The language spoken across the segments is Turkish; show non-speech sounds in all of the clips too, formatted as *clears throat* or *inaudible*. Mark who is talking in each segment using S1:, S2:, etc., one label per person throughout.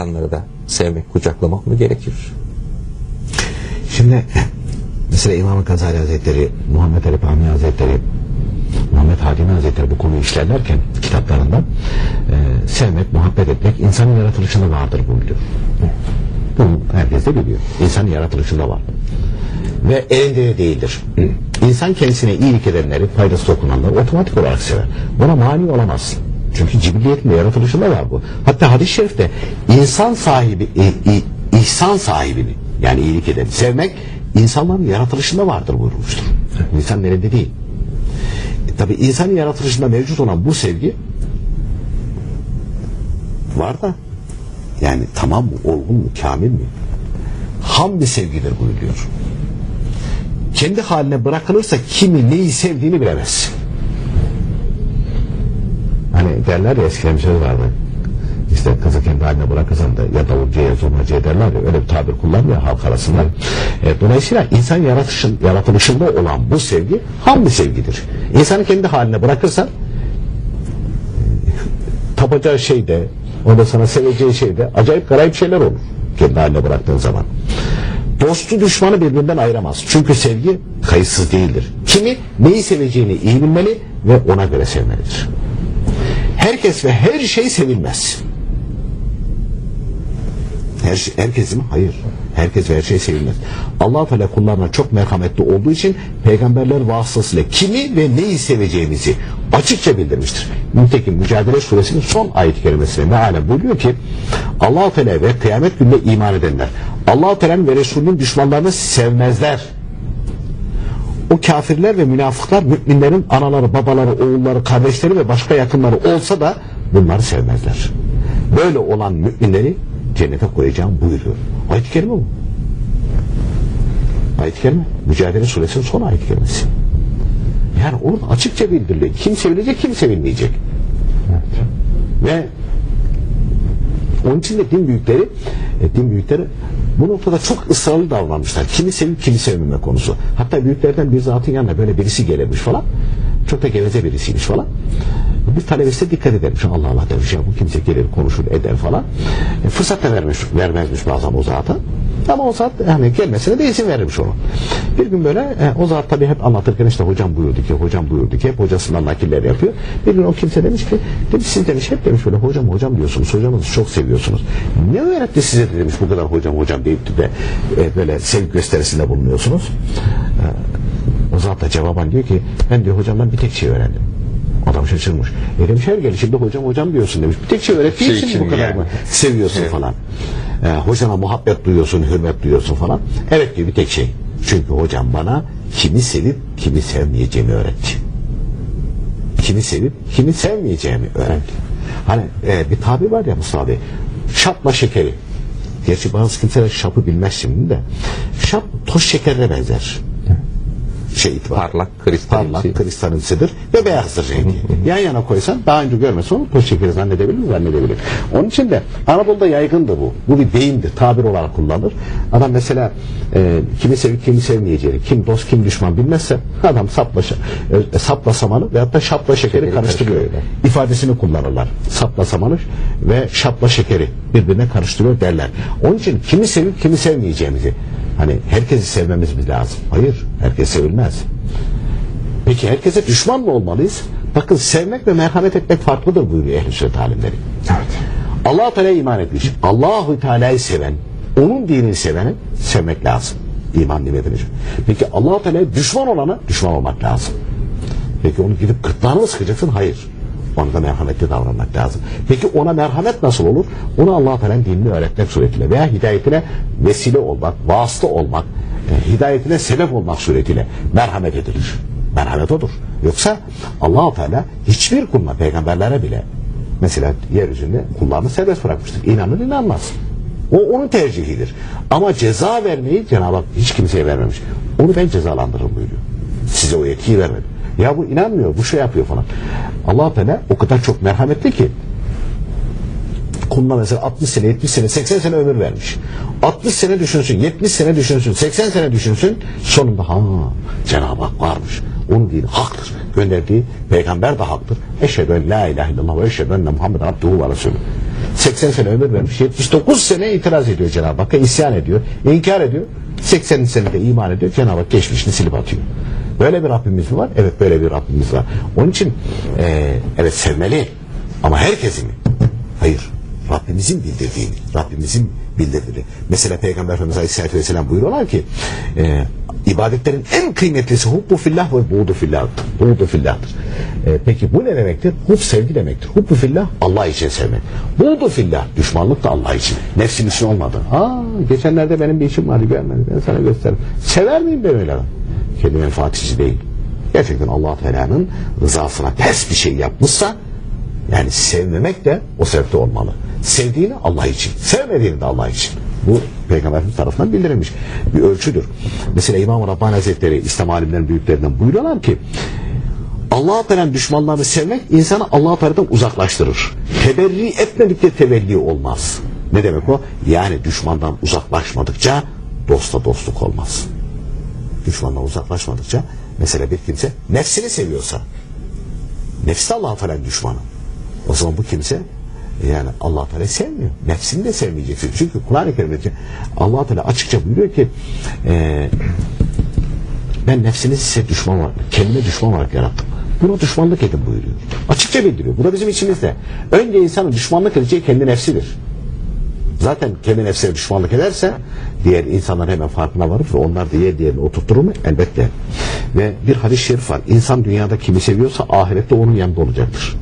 S1: insanları da sevmek, kucaklamak mı gerekir?
S2: Şimdi mesela İmam Gazali Hazretleri, Muhammed Ali Fahmi Hazretleri, Muhammed Hadimi Hazretleri bu konuyu işlerlerken kitaplarında e, sevmek, muhabbet etmek insanın yaratılışında vardır buyuruyor. Bunu herkes de biliyor. İnsanın yaratılışında var. Ve elinde de değildir. İnsan kendisine iyilik edenleri, faydası dokunanları otomatik olarak sever. Buna mani olamazsın. Çünkü cibilliyetinde, yaratılışında var bu. Hatta hadis-i şerifte insan sahibi, i- ihsan sahibini yani iyilik edeni sevmek insanların yaratılışında vardır buyurmuştur. İnsanın elinde değil. E, tabi insanın yaratılışında mevcut olan bu sevgi var da yani tamam mı, olgun mu, kamil mi? Ham bir sevgidir buyuruyor. Kendi haline bırakılırsa kimi neyi sevdiğini bilemez. Hani derler ya eskiden bir söz vardı. İşte kızı kendi haline bırakırsan da ya davulcuya ya zurnacıya derler ya öyle bir tabir kullanmıyor halk arasında. E, dolayısıyla insan yaratışın, yaratılışında olan bu sevgi ham bir sevgidir. İnsanı kendi haline bırakırsan tapacağı şey de onda sana seveceği şey de acayip garip şeyler olur kendi haline bıraktığın zaman. Dostu düşmanı birbirinden ayıramaz. Çünkü sevgi kayıtsız değildir. Kimi neyi seveceğini iyi bilmeli ve ona göre sevmelidir. Herkes ve her şey sevilmez. Her, şey- herkes mi? Hayır. Herkes ve her şey sevilmez. allah Teala kullarına çok merhametli olduğu için peygamberler vasıtasıyla kimi ve neyi seveceğimizi açıkça bildirmiştir. Nitekim Mücadele Suresinin son ayet-i kerimesine mealen buyuruyor ki allah Teala ve kıyamet gününe iman edenler allah Teala'nın ve Resulünün düşmanlarını sevmezler. O kafirler ve münafıklar müminlerin anaları, babaları, oğulları, kardeşleri ve başka yakınları olsa da bunları sevmezler. Böyle olan müminleri cennete koyacağım buyuruyor. Ayet-i kerime bu. Ayet-i kerime. Mücadele suresinin son ayet-i kerimesi. Yani orada açıkça bildiriliyor. Kim sevilecek, kim sevilmeyecek. Ve onun için de din büyükleri, e, din büyükleri bu noktada çok ısrarlı davranmışlar. Kimi sevip kimi sevmeme konusu. Hatta büyüklerden bir zatın yanına böyle birisi gelirmiş falan. Çok da geveze birisiymiş falan. Bir talebesi dikkat edermiş. Allah Allah demiş ya bu kimse gelir konuşur eder falan. E, fırsat da vermiş, vermezmiş bazen o zata. Ama o zat yani gelmesine de izin verirmiş onu. Bir gün böyle e, o zat tabii hep anlatırken işte hocam buyurdu ki hocam buyurdu ki hep hocasından nakiller yapıyor. Bir gün o kimse demiş ki demiş siz demiş hep demiş böyle hocam hocam diyorsunuz hocamızı çok seviyorsunuz. Ne öğretti size de demiş bu kadar hocam hocam deyip de e, böyle sevgi gösterisinde bulunuyorsunuz. E, o zat da cevaben diyor ki ben diyor hocamdan bir tek şey öğrendim. Adam şaşırmış. E demiş her gelişinde hocam hocam diyorsun demiş. Bir tek şey öğrettiği
S1: Şey
S2: için bu kadar
S1: yani.
S2: mı seviyorsun falan. E, hocana muhabbet duyuyorsun, hürmet duyuyorsun falan. Evet diyor bir tek şey. Çünkü hocam bana kimi sevip kimi sevmeyeceğimi öğretti. Kimi sevip kimi sevmeyeceğimi öğretti. Hani e, bir tabir var ya Mustafa Bey. Şapla şekeri. Gerçi bazı kimseler şapı bilmez şimdi de. Şap toz şekerine benzer. Şey itibariyle.
S1: Parlak, kristalimsi.
S2: Parlak, kristalimsidir ve beyazdır rengi. *laughs* Yan yana koysan daha önce görmesen onu toz şekeri zannedebilir mi? Zannedebilir. Onun için de Anadolu'da yaygındır bu. Bu bir deyimdir. Tabir olarak kullanılır. Adam mesela e, kimi sevip kimi sevmeyeceğini, kim dost kim düşman bilmezse adam sapla, e, sapla samanı veyahut da şapla şekeri
S1: Şekeri
S2: karıştırıyor.
S1: karıştırıyorlar.
S2: ifadesini kullanırlar. Sapla samanı ve şapla şekeri birbirine karıştırıyor derler. Onun için kimi sevip kimi sevmeyeceğimizi hani herkesi sevmemiz mi lazım? Hayır. Herkes sevilmez. Peki herkese düşman mı olmalıyız? Bakın sevmek ve merhamet etmek farklıdır buyuruyor ehl-i sünnet alimleri. Allah-u Teala'ya iman etmiş. Allahu Teala'yı seven, onun dinini seveni sevmek lazım. İman nimetini. Peki Allah-u Teala'ya düşman olana düşman olmak lazım. Peki onu gidip gırtlağını mı sıkacaksın? Hayır. Ona da merhametli davranmak lazım. Peki ona merhamet nasıl olur? Onu Allah Teala'nın dinini öğretmek suretiyle veya hidayetine vesile olmak, vasıta olmak, e, hidayetine sebep olmak suretiyle merhamet edilir. Merhamet odur. Yoksa allah Teala hiçbir kuluna, peygamberlere bile mesela yeryüzünde kullarını serbest bırakmıştır. İnanır inanmaz. O onun tercihidir. Ama ceza vermeyi Cenab-ı Hak hiç kimseye vermemiş. Onu ben cezalandırırım buyuruyor. Size o yetkiyi vermedim. Ya bu inanmıyor, bu şey yapıyor falan. allah Teala o kadar çok merhametli ki kuluna mesela 60 sene, 70 sene, 80 sene ömür vermiş. 60 sene düşünsün, 70 sene düşünsün, 80 sene düşünsün. Sonunda ha Cenab-ı Hak varmış. Onun dini haktır. Gönderdiği peygamber de haktır. Eşhedü en la ilahe illallah ve eşhedü enne Muhammed abduhu ve resulü. 80 sene ömür vermiş. 79 sene itiraz ediyor Cenab-ı Hakk'a. isyan ediyor. inkar ediyor. 80 senede iman ediyor. Cenab-ı Hak geçmişini silip atıyor. Böyle bir Rabbimiz mi var? Evet böyle bir Rabbimiz var. Onun için eee, evet sevmeli ama herkesi mi? Hayır. Rabbimizin bildirdiğini, Rabbimizin bildirdiğini. Mesela Peygamber Efendimiz Aleyhisselatü Vesselam buyuruyorlar ki e, ibadetlerin en kıymetlisi hubbu fillah ve buğdu fillah'tır. Buğdu fillah'tır. E, peki bu ne demektir? Hub sevgi demektir. Hubbu fillah Allah için sevmek. Buğdu fillah düşmanlık da Allah için. Nefsin için olmadı. Aa, geçenlerde benim bir işim vardı görmedi. Ben sana gösteririm. Sever miyim ben öyle adam? Kendi menfaatçi değil. Gerçekten allah Teala'nın rızasına ters bir şey yapmışsa yani sevmemek de o sebepte olmalı. Sevdiğini Allah için, sevmediğini de Allah için. Bu Peygamber Efendimiz tarafından bildirilmiş bir ölçüdür. Mesela İmam-ı Rabbani Hazretleri İslam alimlerinin büyüklerinden buyuruyorlar ki Allah-u düşmanlarını sevmek insanı Allah-u uzaklaştırır. Teberri etmedikçe tevelli olmaz. Ne demek o? Yani düşmandan uzaklaşmadıkça dosta dostluk olmaz. Düşmandan uzaklaşmadıkça mesela bir kimse nefsini seviyorsa nefsi Allah-u Teala'nın düşmanı. O zaman bu kimse yani allah Teala sevmiyor. Nefsini de sevmeyeceksin. Çünkü Kur'an-ı Kerim'de allah Teala açıkça buyuruyor ki e, ben nefsini size düşman olarak, kendime düşman olarak yarattım. Buna düşmanlık edin buyuruyor. Açıkça bildiriyor. Bu da bizim içimizde. Önce insanın düşmanlık edeceği kendi nefsidir. Zaten kendi nefsine düşmanlık ederse diğer insanlar hemen farkına varır ve onlar diğer diğerini oturtturur mu? Elbette. Ve bir hadis-i şerif var. İnsan dünyada kimi seviyorsa ahirette onun yanında olacaktır.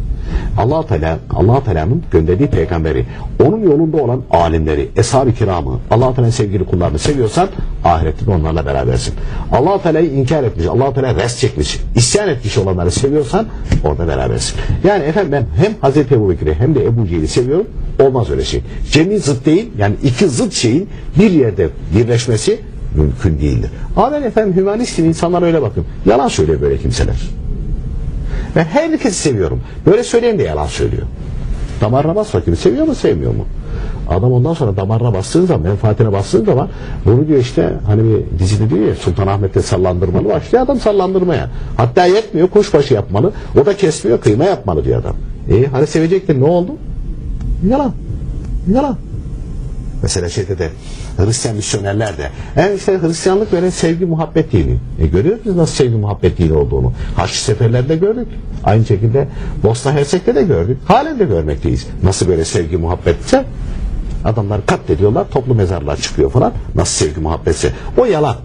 S2: Allah Teala Allah Teala'nın gönderdiği peygamberi, onun yolunda olan alimleri, eshab-ı kiramı, Allah Teala'nın sevgili kullarını seviyorsan ahirette de onlarla berabersin. Allah Teala'yı inkar etmiş, Allah Teala res çekmiş, isyan etmiş olanları seviyorsan orada berabersin. Yani efendim ben hem Hazreti Ebu Bekir'i hem de Ebu Cehil'i seviyorum. Olmaz öyle şey. Cemil zıt değil, yani iki zıt şeyin bir yerde birleşmesi mümkün değildir. Ama ben efendim hümanistim, insanlar öyle bakın. Yalan söylüyor böyle kimseler. Ben herkesi seviyorum. Böyle söyleyen de yalan söylüyor. Damarına bas bakayım. Seviyor mu sevmiyor mu? Adam ondan sonra damarına bastığı zaman, menfaatine bastığı zaman bunu diyor işte hani bir dizide diyor ya Sultanahmet'te sallandırmalı başlıyor adam sallandırmaya. Hatta yetmiyor kuşbaşı yapmalı. O da kesmiyor kıyma yapmalı diyor adam. E hani sevecektin ne oldu? Yalan. Yalan. Mesela şeyde de Hristiyan misyonerler de yani işte Hristiyanlık böyle sevgi muhabbet dini. E görüyoruz biz nasıl sevgi muhabbet dini olduğunu. Haçlı seferlerde gördük. Aynı şekilde Bosna Hersek'te de gördük. Halen de görmekteyiz. Nasıl böyle sevgi muhabbetse adamlar katlediyorlar toplu mezarlar çıkıyor falan. Nasıl sevgi muhabbetse. O yalan.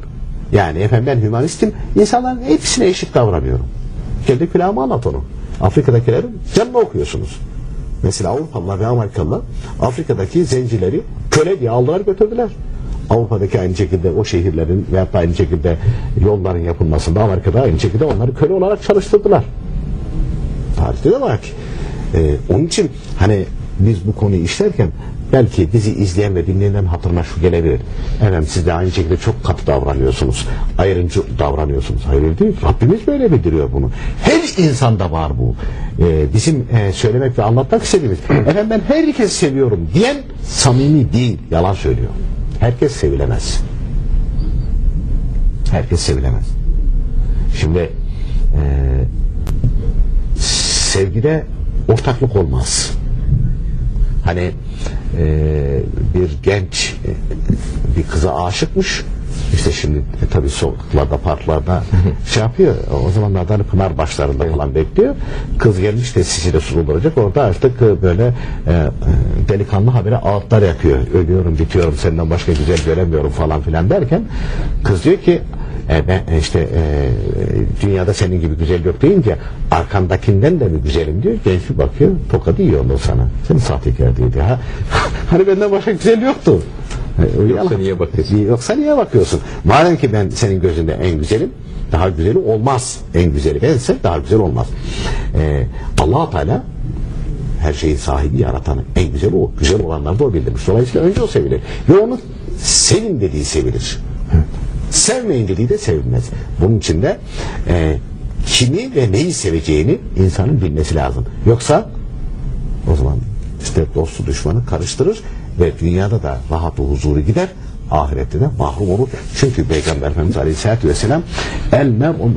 S2: Yani efendim ben hümanistim. İnsanların hepsine eşit davranıyorum. Kendi külahımı anlat onu. Afrika'dakilerin canını okuyorsunuz. Mesela Avrupalılar ve Amerikalılar Afrika'daki zencileri köle diye aldılar götürdüler. Avrupa'daki aynı şekilde o şehirlerin veya da aynı şekilde yolların yapılmasında Amerika'da aynı şekilde onları köle olarak çalıştırdılar. Tarihte de var ki. Ee, onun için hani biz bu konuyu işlerken belki bizi izleyen ve dinleyenlerin hatırına şu gelebilir. Efendim siz de aynı şekilde çok katı davranıyorsunuz. Ayrımcı davranıyorsunuz. Hayır değil. Rabbimiz böyle bildiriyor bunu. Her insanda var bu. Ee, bizim e, söylemek ve anlatmak istediğimiz *clears throat* efendim ben herkesi seviyorum diyen samimi değil. Yalan söylüyor. Herkes sevilemez. Herkes sevilemez. Şimdi e, sevgide ortaklık olmaz. Hani e, bir genç e, bir kıza aşıkmış. İşte şimdi e, tabii sokaklarda, parklarda *laughs* şey yapıyor. O zamanlarda hani pınar başlarında falan bekliyor. Kız gelmiş de sisiyle sunulacak. Orada artık e, böyle e, e, delikanlı habire ağıtlar yakıyor. Ölüyorum, bitiyorum, senden başka güzel göremiyorum falan filan derken kız diyor ki e, ben işte e, dünyada senin gibi güzel yok deyince arkandakinden de mi güzelim diyor. Genç bir bakıyor tokadı yiyor ondan sana. Senin sahtekar diyor. Ha, *laughs* hani benden başka güzel yoktu. E,
S1: Yoksa
S2: yalan.
S1: niye bakıyorsun?
S2: Yoksa niye bakıyorsun? Madem ki ben senin gözünde en güzelim daha güzeli olmaz. En güzeli bense daha güzel olmaz. E, allah Teala her şeyin sahibi yaratanı en güzel o. Güzel olanlar da o bildirmiş. Dolayısıyla önce o sevilir. Ve onu senin dediği sevilir. Sevmeyin dediği de sevilmez. Bunun için de e, kimi ve neyi seveceğini insanın bilmesi lazım. Yoksa o zaman işte dostu düşmanı karıştırır ve dünyada da rahat huzuru gider. ahirette de mahrum olur. Çünkü Peygamber Efendimiz Aleyhisselatü Vesselam el mer'u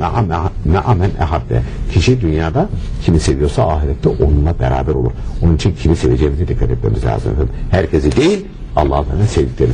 S2: me'a men ehabbe. Kişi dünyada kimi seviyorsa ahirette onunla beraber olur. Onun için kimi seveceğimize dikkat etmemiz lazım. Herkesi değil Allah'ın sevdiklerini